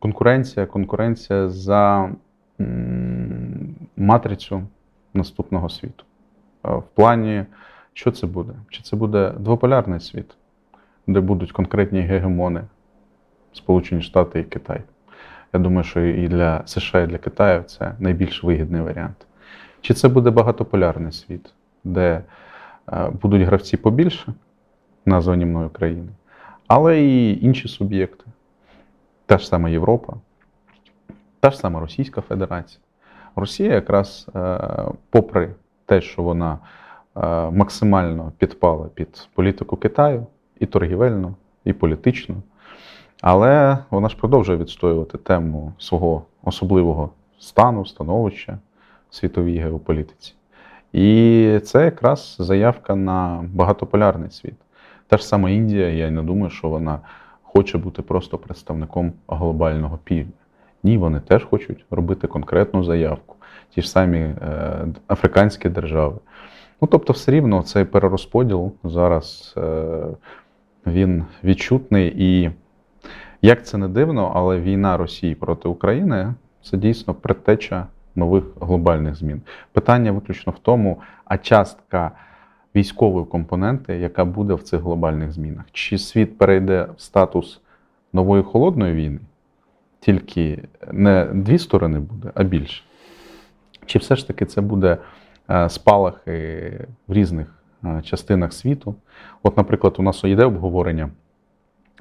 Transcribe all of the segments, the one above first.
конкуренція, конкуренція за матрицю наступного світу. В плані, що це буде? Чи це буде двополярний світ, де будуть конкретні гегемони Сполучені Штати і Китай? Я думаю, що і для США, і для Китаю це найбільш вигідний варіант. Чи це буде багатополярний світ, де е, будуть гравці побільше, названі мною країни, але і інші суб'єкти, та ж сама Європа, та ж сама Російська Федерація. Росія якраз, е, попри те, що вона е, максимально підпала під політику Китаю, і торгівельно, і політично, але вона ж продовжує відстоювати тему свого особливого стану, становища в світовій геополітиці. І це якраз заявка на багатополярний світ. Та ж сама Індія, я не думаю, що вона хоче бути просто представником глобального півдня. Ні, вони теж хочуть робити конкретну заявку. Ті ж самі е, африканські держави. Ну, тобто, все рівно цей перерозподіл зараз е, він відчутний. І як це не дивно, але війна Росії проти України це дійсно предтеча нових глобальних змін. Питання виключно в тому, а частка військової компоненти, яка буде в цих глобальних змінах. Чи світ перейде в статус нової холодної війни, тільки не дві сторони буде, а більше? Чи все ж таки це буде е, спалахи в різних е, частинах світу? От, наприклад, у нас йде обговорення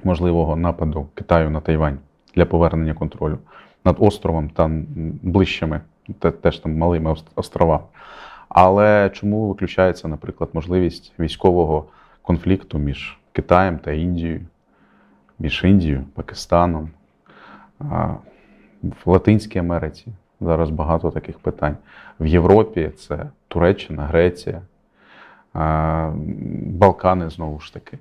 можливого нападу Китаю на Тайвань для повернення контролю над островом та ближчими, теж там малими островами. Але чому виключається, наприклад, можливість військового конфлікту між Китаєм та Індією, між Індією, Пакистаном, в Латинській Америці зараз багато таких питань. В Європі це Туреччина, Греція, Балкани знову ж таки.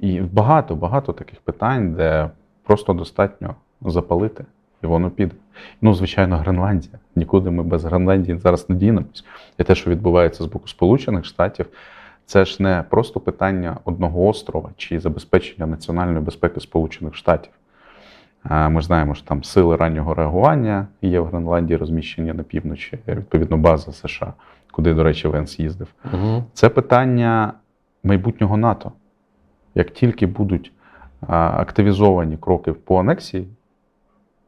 І багато, багато таких питань, де просто достатньо запалити, і воно піде. Ну, звичайно, Гренландія. Нікуди ми без Гренландії зараз не дінемось. І те, що відбувається з боку Сполучених Штатів, це ж не просто питання одного острова чи забезпечення національної безпеки Сполучених Штатів. Ми ж знаємо, що там сили раннього реагування є в Гренландії, розміщені на півночі, відповідно, база США, куди, до речі, Венс їздив. Угу. Це питання майбутнього НАТО. Як тільки будуть активізовані кроки по анексії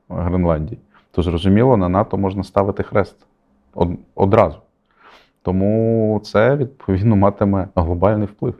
Гренландії, то зрозуміло, на НАТО можна ставити хрест од- одразу. Тому це відповідно матиме глобальний вплив.